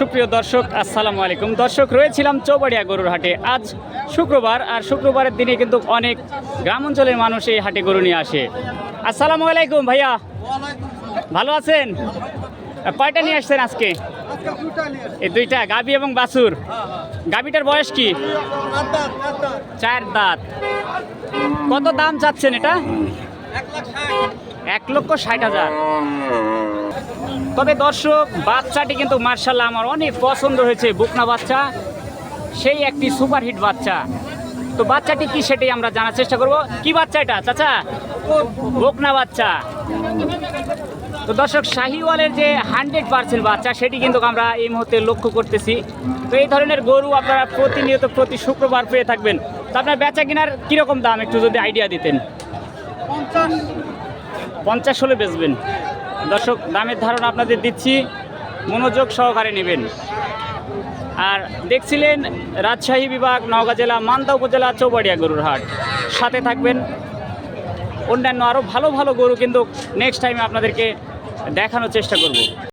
সুপ্রিয় দর্শক, আসসালামু আলাইকুম। দর্শক, রয়েছিলাম চৌবাড়িয়া গরুর হাটে। আজ শুক্রবার, আর শুক্রবারের দিনে কিন্তু অনেক গ্রাম অঞ্চলের মানুষ এই হাটে গরু নিয়ে আসে। আসসালামু আলাইকুম ভাইয়া। ভালো আছেন? কয়টা নিয়ে আসছেন আজকে? এই দুইটা, গাবি এবং বাছুর। গাবিটার বয়স কি? চার দাঁত। কত দাম চাচ্ছেন এটা? এক লক্ষ ষাট হাজার। তবে দর্শক, বাচ্চাটি কিন্তু মার্শাল্লাহ আমার অনেক পছন্দ হয়েছে, বুকনা বাচ্চা। সেই একটি সুপারহিট বাচ্চা। তো বাচ্চাটি কি সেটাই আমরা জানার চেষ্টা করব। কি বাচ্চা এটা, চাচা? বকনা বাচ্চা। তো দর্শক, শাহিওয়ালের যে হান্ড্রেড পার্সেন্ট বাচ্চা, সেটি কিন্তু আমরা এই মুহূর্তে লক্ষ্য করতেছি। তো এই ধরনের গরু আপনারা প্রতিনিয়ত প্রতি শুক্রবার পেয়ে থাকবেন। তো আপনার বেচা কেনার কীরকম দাম, একটু যদি আইডিয়া দিতেন? পঞ্চাশ হলে বেচবেন। দর্শক, দামের ধারণা আপনাদের দিচ্ছি। মনোযোগ সহকারে নেবেন। আর দেখছিলেন রাজশাহী বিভাগ, নওগাঁ জেলা মান্দা উপজেলা, চৌবাড়িয়া গরুর হাট। সাথে থাকবেন অন্যান্য আরও ভালো ভালো গরু কিন্তু নেক্সট টাইমে আপনাদেরকে দেখানোর চেষ্টা করব।